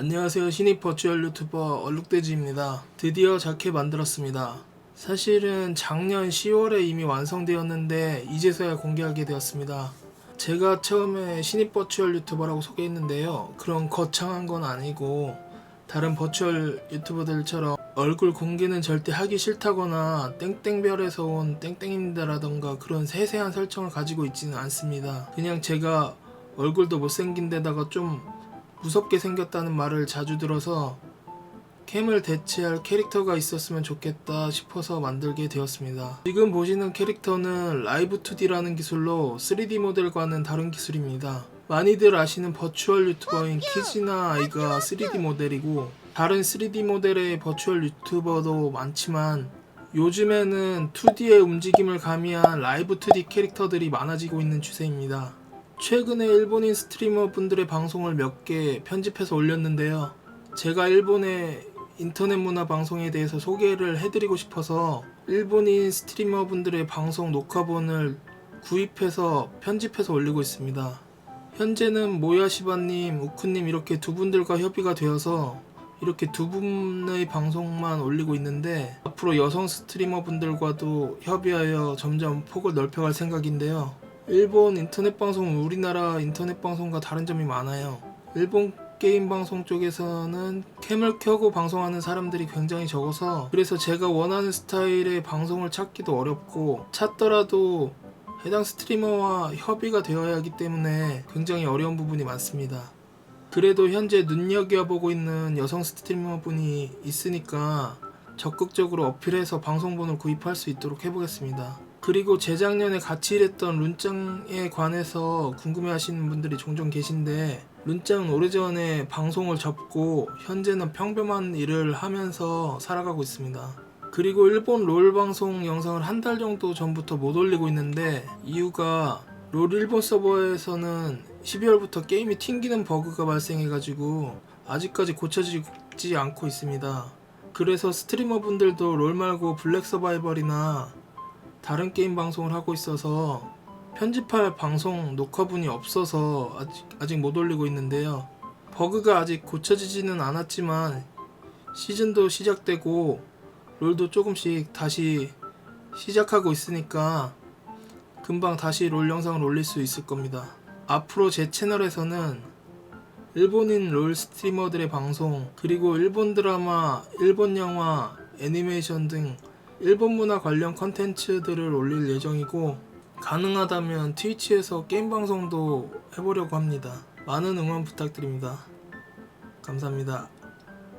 안녕하세요. 신입 버추얼 유튜버 얼룩돼지입니다. 드디어 자켓 만들었습니다. 사실은 작년 10월에 이미 완성되었는데 이제서야 공개하게 되었습니다. 제가 처음에 신입 버추얼 유튜버라고 소개했는데요. 그런 거창한 건 아니고 다른 버추얼 유튜버들처럼 얼굴 공개는 절대 하기 싫다거나 땡땡별에서 온 땡땡입니다라던가 그런 세세한 설정을 가지고 있지는 않습니다. 그냥 제가 얼굴도 못생긴 데다가 좀 무섭게 생겼다는 말을 자주 들어서 캠을 대체할 캐릭터가 있었으면 좋겠다 싶어서 만들게 되었습니다. 지금 보시는 캐릭터는 라이브 2D라는 기술로 3D 모델과는 다른 기술입니다. 많이들 아시는 버추얼 유튜버인 키즈나 아이가 3D 모델이고 다른 3D 모델의 버추얼 유튜버도 많지만 요즘에는 2D의 움직임을 가미한 라이브 2D 캐릭터들이 많아지고 있는 추세입니다. 최근에 일본인 스트리머 분들의 방송을 몇 개 편집해서 올렸는데요. 제가 일본의 인터넷 문화 방송에 대해서 소개를 해드리고 싶어서 일본인 스트리머 분들의 방송 녹화본을 구입해서 편집해서 올리고 있습니다. 현재는 모야시바님, 우쿠님 이렇게 두 분들과 협의가 되어서 이렇게 두 분의 방송만 올리고 있는데 앞으로 여성 스트리머 분들과도 협의하여 점점 폭을 넓혀갈 생각인데요. 일본 인터넷 방송은 우리나라 인터넷 방송과 다른 점이 많아요. 일본 게임 방송 쪽에서는 캠을 켜고 방송하는 사람들이 굉장히 적어서 그래서 제가 원하는 스타일의 방송을 찾기도 어렵고 찾더라도 해당 스트리머와 협의가 되어야 하기 때문에 굉장히 어려운 부분이 많습니다. 그래도 현재 눈여겨보고 있는 여성 스트리머 분이 있으니까 적극적으로 어필해서 방송본을 구입할 수 있도록 해보겠습니다. 그리고 재작년에 같이 일했던 룬짱에 관해서 궁금해 하시는 분들이 종종 계신데 룬짱은 오래전에 방송을 접고 현재는 평범한 일을 하면서 살아가고 있습니다. 그리고 일본 롤 방송 영상을 한 달 정도 전부터 못 올리고 있는데 이유가 롤 일본 서버에서는 12월부터 게임이 튕기는 버그가 발생해가지고 아직까지 고쳐지지 않고 있습니다. 그래서 스트리머 분들도 롤 말고 블랙 서바이벌이나 다른 게임 방송을 하고 있어서 편집할 방송 녹화분이 없어서 아직, 아직 못 올리고 있는데요. 버그가 아직 고쳐지지는 않았지만 시즌도 시작되고 롤도 조금씩 다시 시작하고 있으니까 금방 다시 롤 영상을 올릴 수 있을 겁니다. 앞으로 제 채널에서는 일본인 롤 스트리머들의 방송, 그리고 일본 드라마, 일본 영화, 애니메이션 등 일본 문화 관련 컨텐츠들을 올릴 예정이고, 가능하다면 트위치에서 게임 방송도 해보려고 합니다. 많은 응원 부탁드립니다. 감사합니다.